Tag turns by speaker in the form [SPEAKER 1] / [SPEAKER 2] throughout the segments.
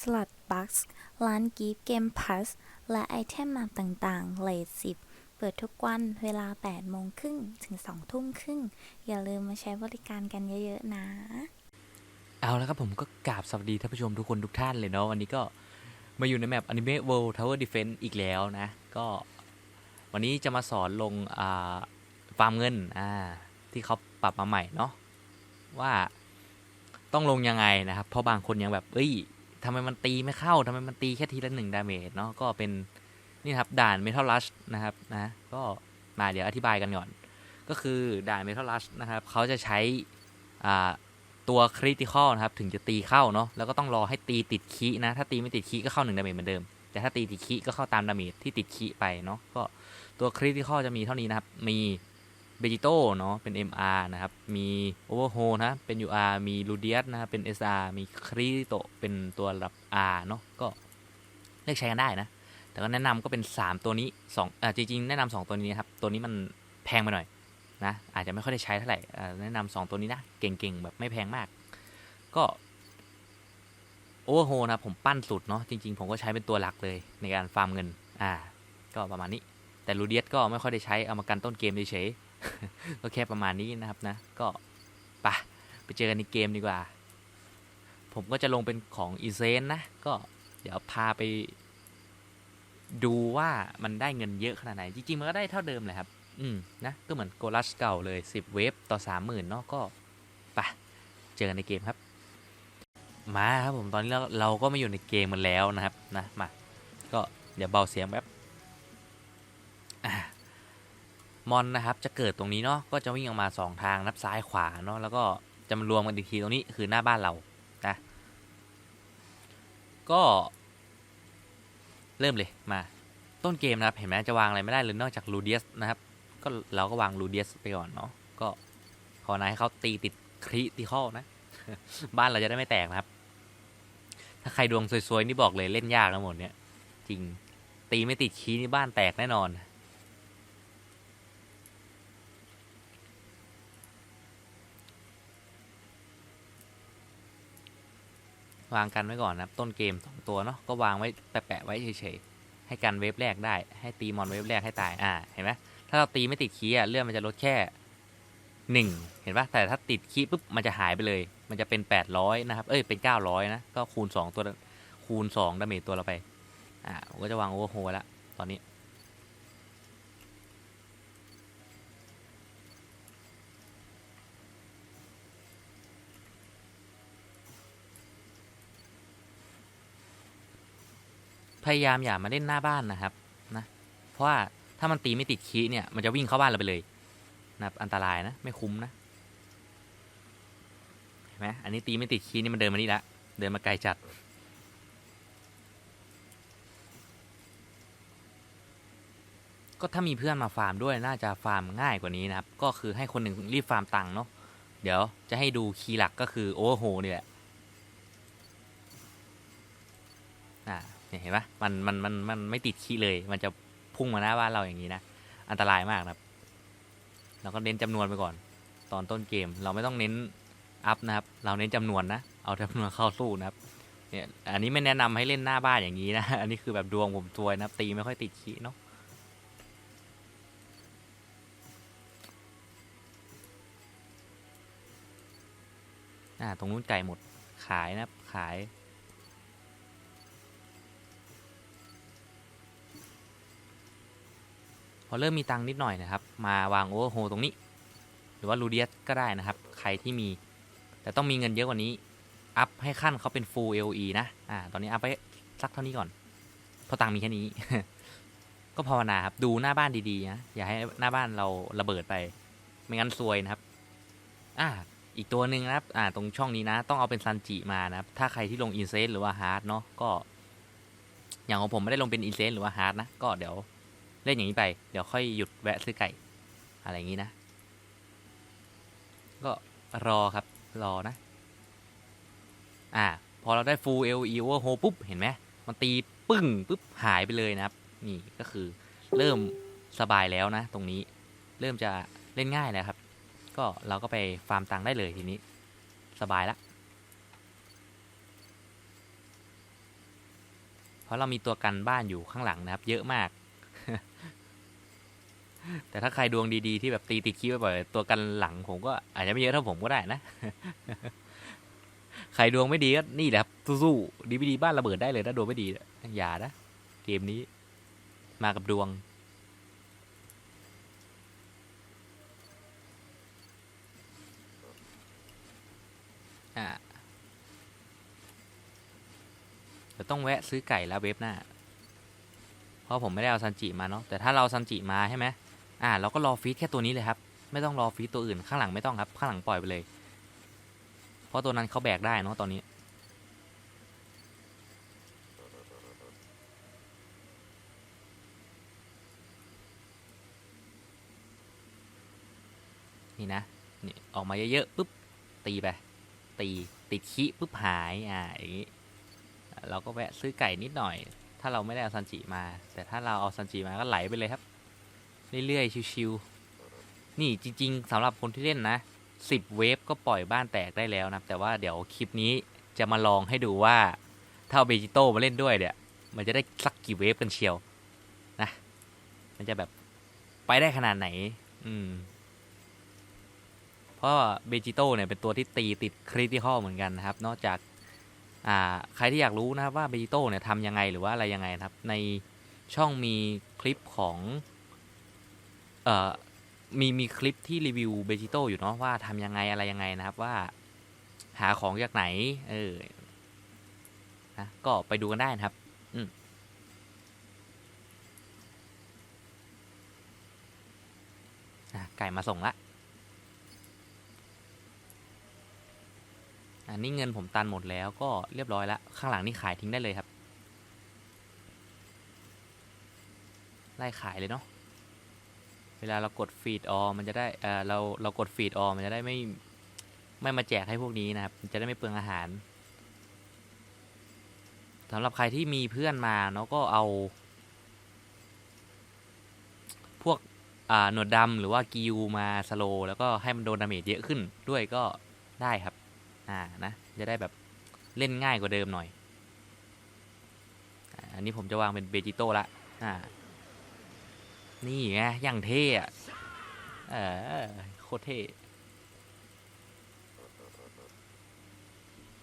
[SPEAKER 1] สล็อตบัคส์ร้านกิฟต์เกมพ s สและไอเทมมาต่างๆเลทสิบเปิดทุกวันเวลา 8 โมงครึ่งถึง 2 ทุ่มครึ่ง อย่าลืมมาใช้บริการกันเยอะๆนะ
[SPEAKER 2] เอาแล้วครับผมก็กราบสวัสดีท่านผู้ชมทุกคนทุกท่านเลยเนาะวันนี้ก็มาอยู่ในแมป Anime World Tower Defense อีกแล้วนะ ก็วันนี้จะมาสอนลงฟาร์มเงินที่เขาปรับมาใหม่เนาะว่าต้องลงยังไงนะครับ เพราะบางคนยังแบบ เอ้ย ทำไมมันตีไม่เข้าทำไมมันตีแค่ทีละหนึ่งดาเมจเนาะก็เป็นนี่ครับด่าน Metal Rush นะครับนะก็มาเดี๋ยวอธิบายกันก่อน ก็คือด่าน Metal Rush นะครับเขาจะใช้อ่าตัวคริติคอลนะครับถึงจะตีเข้าเนาะแล้วก็ต้องรอให้ตีติดคีนะถ้าตีไม่ติดคีก็เข้าหนึ่งดาเมจเหมือนเดิม แต่ถ้าตีติดคีก็เข้าตามดาเมจที่ติดคีไปเนาะก็ตัวคริติคอลจะมีเท่านี้นะครับมี เบจิโต้เนาะเป็น MR นะครับ มีโอเวอร์โฮนะเป็น UR มีลูเดียสนะครับเป็น SR มีคริโตเป็นตัวรับ R เนาะก็เลือกใช้กันได้นะ แต่ก็แนะนำก็เป็น 3 ตัวนี้2อ่าจริงๆ แนะนำ2ตัวนี้นครับตัวนี้มันแพงไปหน่อยนะอาจจะไม่ค่อยได้ใช้เท่าไหร่อ่าแนะนำสองตัวนี้นะ เก่งๆ แบบไม่แพงมาก ก็โอเวอร์โฮนะผมปั้นสุดเนาะจริง ๆ ผมก็ใช้เป็นตัวหลักเลยในการฟาร์มเงิน อ่า ก็ประมาณนี้ แต่ลูเดียสก็ไม่ค่อยได้ใช้เอามากันต้นเกมเฉยๆ ก็แค่ประมาณนี้นะครับนะ ก็ไปะไปเจอกันในเกมดีกว่า ผมก็จะลงเป็นของอีเซนนะ ก็เดี๋ยวพาไป ดูว่ามันได้เงินเยอะขนาดไหน จริง ๆ มันก็ได้เท่าเดิมแหละครับ อืมนะ ก็เหมือนโกลัสเก่าเลย 10 เวฟต่อ 30,000เนาะก็ไปเจอกันในเกมครับ มาครับผมตอนนี้เราเราก็มาอยู่ในเกมมันแล้วนะครับนะมาก็เดี๋ยวเบาเสียงแบบ มอนนะครับจะเกิดตรงนี้เนาะก็จะวิ่งออกมา 2 ทางนับซ้ายขวาเนาะแล้วก็จะมารวมกันอีกทีตรงนี้คือหน้าบ้านเรานะก็เริ่มเลยมาต้นเกมนะครับเห็นไหมจะวางอะไรไม่ได้เลยนอกจากลูเดียสนะครับก็เราก็วางลูเดียสไปก่อนเนาะก็ภาวนาให้เขาตีติดคริติคอลนะ บ้านเราจะได้ไม่แตกนะครับ ถ้าใครดวงสวยๆนี่บอกเลยเล่นยากนะหมดเนี่ยจริงตีไม่ติดคีนี่บ้านแตกแน่นอน วางกันไว้ก่อนนะครับต้นเกมสองตัวเนาะก็วางไว้แปะๆไว้เฉยๆให้กันเวฟแรกได้ให้ตีมอนเวฟแรกให้ตายอ่าเห็นไหมถ้าเราตีไม่ติดคีย์อะเลื่อนมันจะลดแค่หนึ่งเห็นปะแต่ถ้าติดคีย์ปุ๊บมันจะหายไปเลย มันจะเป็นแปดร้อยนะครับ เอ้ยเป็นเก้าร้อยนะ ก็คูณสองตัวคูณสองดาเมจตัวเราไปอ่าผมก็จะวางโอเวอร์โฮไว้ละตอนนี้ พยายามอย่ามาเล่นหน้าบ้านนะครับนะเพราะว่าถ้ามันตีไม่ติดคีย์เนี่ยมันจะวิ่งเข้าบ้านเราไปเลยนะอันตรายนะไม่คุ้มนะเห็นไหมอันนี้ตีไม่ติดคีย์นี่มันเดินมานี่ละเดินมาไกลจัดก็ถ้ามีเพื่อนมาฟาร์มด้วยน่าจะฟาร์มง่ายกว่านี้นะครับ ก็คือให้คนหนึ่งรีบฟาร์มตังค์เนาะเดี๋ยวจะให้ดูคีย์หลักก็คือโอเวอร์โฮนี่แหละอ่า เห็นปะมันมันมันมันไม่ติดคีย์เลย มันจะพุ่งมาหน้าบ้านเราอย่างนี้นะ อันตรายมากนะครับ เราก็เน้นจำนวนไปก่อน ตอนต้นเกมเราไม่ต้องเน้นอัพนะครับ เราเน้นจำนวนนะ เอาจำนวนเข้าสู้นะครับ เนี่ย อันนี้ไม่แนะนำให้เล่นหน้าบ้านอย่างนี้นะ อันนี้คือแบบดวงผมซวยนะครับตีไม่ค่อยติดคีย์เนาะอ่า ตรงนู้นไก่หมด ขายนะครับ ขาย พอเริ่มมีตังค์นิดหน่อยนะครับ มาวางโอเวอร์โฮตรงนี้ หรือว่าลูเดียสก็ได้นะครับ ใครที่มี แต่ต้องมีเงินเยอะกว่านี้ อัพให้ขั้นเขาเป็น full LE นะ อ่า ตอนนี้อัพไปสักเท่านี้ก่อน เพราะตังค์มีแค่นี้ ก็ภาวนาครับ ดูหน้าบ้านดีๆนะ อย่าให้หน้าบ้านเราระเบิดไป ไม่งั้นซวยนะครับ อ่า อีกตัวหนึ่งนะครับ อ่า ตรงช่องนี้นะ ต้องเอาเป็นซันจิมานะครับ ถ้าใครที่ลงอินเซนหรือว่าฮาร์ดเนาะ ก็ อย่างของผมไม่ได้ลงเป็นอินเซนหรือว่าฮาร์ดนะ ก็เดี๋ยว เล่นอย่างนี้ไป เดี๋ยวค่อยหยุดแวะซื้อไก่ อะไรอย่างนี้นะ ก็รอครับ รอนะ อ่า พอเราได้ full LE overhaul ปุ๊บ เห็นไหม มันตีปึ้งปุ๊บ หายไปเลยนะครับ นี่ก็คือเริ่มสบายแล้วนะ ตรงนี้ เริ่มจะเล่นง่ายแล้วครับ ก็เราก็ไปฟาร์มตังค์ได้เลยทีนี้ สบายละเพราะเรามีตัวกันบ้านอยู่ข้างหลังนะครับ เยอะมาก แต่ถ้าใครดวงดีๆที่แบบตีติดคีบ่อยๆตัวกันหลังผมก็อาจจะไม่เยอะเท่าผมก็ได้นะ ใครดวงไม่ดีก็นี่แหละครับสู้ๆดีไม่ดีบ้านระเบิดได้เลยนะดวงไม่ดีอย่านะเกมนี้มากับดวงอ่าเดี๋ยวต้องแวะซื้อไก่แล้วเว็บหน้า เพราะผมไม่ได้เอาซันจิมาเนาะ แต่ถ้าเราซันจิมาใช่ไหม อ่าเราก็รอฟีดแค่ตัวนี้เลยครับไม่ต้องรอฟีดตัวอื่นข้างหลังไม่ต้องครับข้างหลังปล่อยไปเลย เพราะตัวนั้นเขาแบกได้เนาะตอนนี้ นี่นะนี่ออกมาเยอะๆปุ๊บตีไปตีติดขี้ปุ๊บหายอ่าอย่างนี้เราก็แวะซื้อไก่นิดหน่อย ถ้าเราไม่ได้เอาซันจิมา แต่ถ้าเราเอาซันจิมาก็ไหลไปเลยครับ เรื่อยๆ ชิวๆ นี่จริงๆสำหรับคนที่เล่นนะ 10 เวฟก็ปล่อยบ้านแตกได้แล้วนะ แต่ว่าเดี๋ยวคลิปนี้จะมาลองให้ดูว่า ถ้าเอาเบจิโต้มาเล่นด้วยเนี่ย มันจะได้สักกี่เวฟกันเชียวนะ มันจะแบบไปได้ขนาดไหน อืม เพราะเบจิโต้เนี่ยเป็นตัวที่ตีติดคริติคอลเหมือนกันนะครับ นอกจากอ่าใครที่อยากรู้นะครับว่าเบจิโต้เนี่ยทำยังไงหรือว่าอะไรยังไงนะครับ ในช่องมีคลิปของ มีมีคลิปที่รีวิวเบจิโตอยู่เนาะว่าทำยังไงอะไรยังไงนะครับว่า หาของจากไหน เออนะก็ไปดูกันได้นะครับอืมไก่มาส่งละ อันนี้เงินผมตันหมดแล้วก็เรียบร้อยแล้วข้างหลังนี่ขายทิ้งได้เลยครับ ไล่ขายเลยเนาะ เวลาเรากดฟีดออมันจะได้เออเราเรากดฟีดออมันจะได้ไม่ไม่มาแจกให้พวกนี้นะครับ จะได้ไม่เปลืองอาหารสำหรับใครที่มีเพื่อนมาเนาะก็เอา พวกอ่าหนวดดำหรือว่ากิวมาสโลแล้วก็ให้มันโดนดาเมจเยอะขึ้นด้วยก็ได้ครับ อ่านะจะได้แบบเล่นง่ายกว่าเดิมหน่อย อันนี้ผมจะวางเป็นเบจิโต้ละ อ่า นี่ไงอย่างเท่อะเออโคตรเท่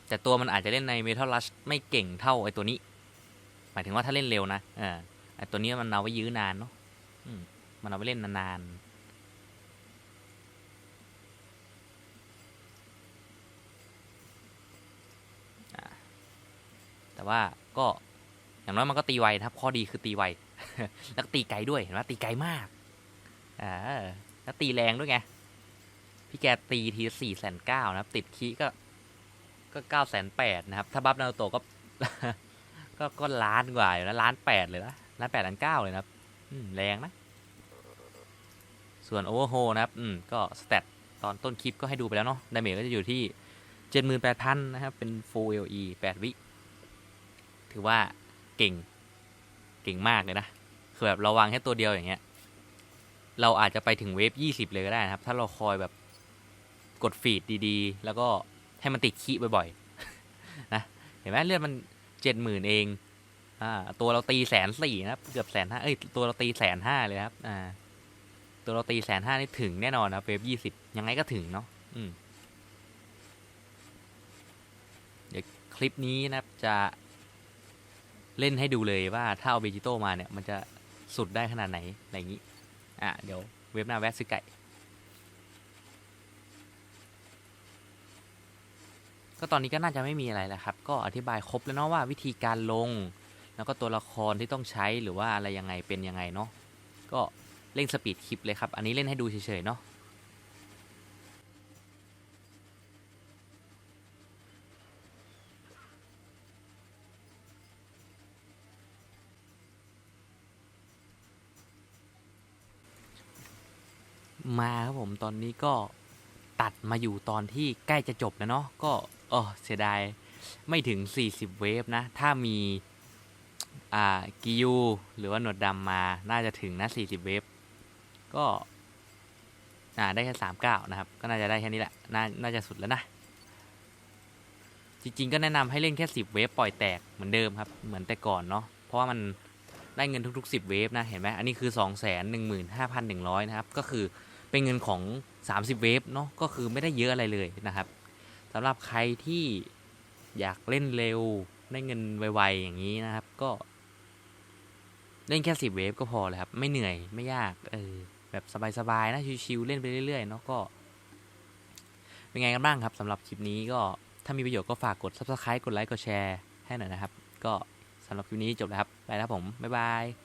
[SPEAKER 2] แต่ตัวมันอาจจะเล่นในเมทัลลัชไม่เก่งเท่าไอตัวนี้ หมายถึงว่าถ้าเล่นเร็วนะอ่าไอตัวนี้มันเอาไว้ยื้อนานเนาะมมันเอาไว้เล่นนานๆแต่ว่าก็ อย่างน้อยมันก็ตีไวนะครับ ข้อดีคือตีไว แล้วตีไกลด้วยเห็นไหมตีไกลมากอ่าแล้วตีแรงด้วยไง พี่แกตีทีสี่แสนเก้านะครับ ติดคีก็ ก็เก้าแสนแปดนะครับ ถ้าบัฟนาโตก็ ก็ก็ล้านกว่าอยู่นะล้านแปดเลยนะล้านแปดล้านเก้าเลยนะครับอืมแรงนะ ส่วนโอเวอร์โฮนะครับ อืม ก็สเตตตอนต้นคลิปก็ให้ดูไปแล้วเนาะดาเมจก็จะอยู่ที่เจ็ดหมื่นแปดพันนะครับ เป็น full LE แปดวิ ถือว่า เก่ง เก่งมากเลยนะคือแบบเราวางแค่ตัวเดียวอย่างเงี้ย เราอาจจะไปถึงเวฟยี่สิบเลยก็ได้นะครับ ถ้าเราคอยแบบกดฟีดดีๆ แล้วก็ให้มันติดคีบ่อยๆนะเห็นไหมเลือดมันเจ็ดหมื่นเองอ่าตัวเราตีแสนสี่นะเกือบแสนห้าเอ้ยตัวเราตีแสนห้าเลยครับอ่าตัวเราตีแสนห้านี่ถึงแน่นอนนะเวฟยี่สิบยังไงก็ถึงเนาะอืมเดี๋ยวคลิปนี้นะครับจะ เล่นให้ดูเลยว่าถ้าเอาเบจิโตมาเนี่ย มันจะสุดได้ขนาดไหน อะไรอย่างนี้ อะ เดี๋ยวเว็บหน้าแวะซื้อไก่ ก็ตอนนี้ก็น่าจะไม่มีอะไรแล้วครับ ก็อธิบายครบแล้วเนาะว่าวิธีการลง แล้วก็ตัวละครที่ต้องใช้หรือว่าอะไรยังไงเป็นยังไงเนาะก็เร่งสปีดคลิปเลยครับ อันนี้เล่นให้ดูเฉยๆเนาะ มาครับผมตอนนี้ก็ตัดมาอยู่ตอนที่ใกล้จะจบแล้วเนาะก็เออเสียดายไม่ถึง 40 เวฟนะ ถ้ามีอ่ากิยูหรือว่าหนวดดำมาน่าจะถึงนะ40 เวฟก็อ่าได้แค่39 นะครับ ก็น่าจะได้แค่นี้แหละนาน่าจะสุดแล้วนะ จริง ๆ ก็แนะนำให้เล่นแค่ 10 เวฟปล่อยแตกเหมือนเดิมครับ เหมือนแต่ก่อนเนาะเพราะว่ามันได้เงินทุกๆ 10 เวฟนะ เห็นไหมอันนี้คือ 2 1 5 1 0 0 นะครับ ก็คือ เป็นเงินของ 30 เวฟเนาะก็คือไม่ได้เยอะอะไรเลยนะครับสำหรับใครที่อยากเล่นเร็วได้เงินไวๆอย่างนี้นะครับก็ เล่นแค่10เวฟก็พอเลยครับ ไม่เหนื่อยไม่ยากเออแบบสบายๆนะชิวๆเล่นไปเรื่อยๆเนาะก็ เป็นไงกันบ้างครับสำหรับคลิปนี้ก็ถ้ามีประโยชน์ก็ฝากกด subscribe กดไลค์กดแชร์ให้หน่อยนะครับ ก็สำหรับคลิปนี้จบแล้วครับ ไปแล้วผม บ๊ายบาย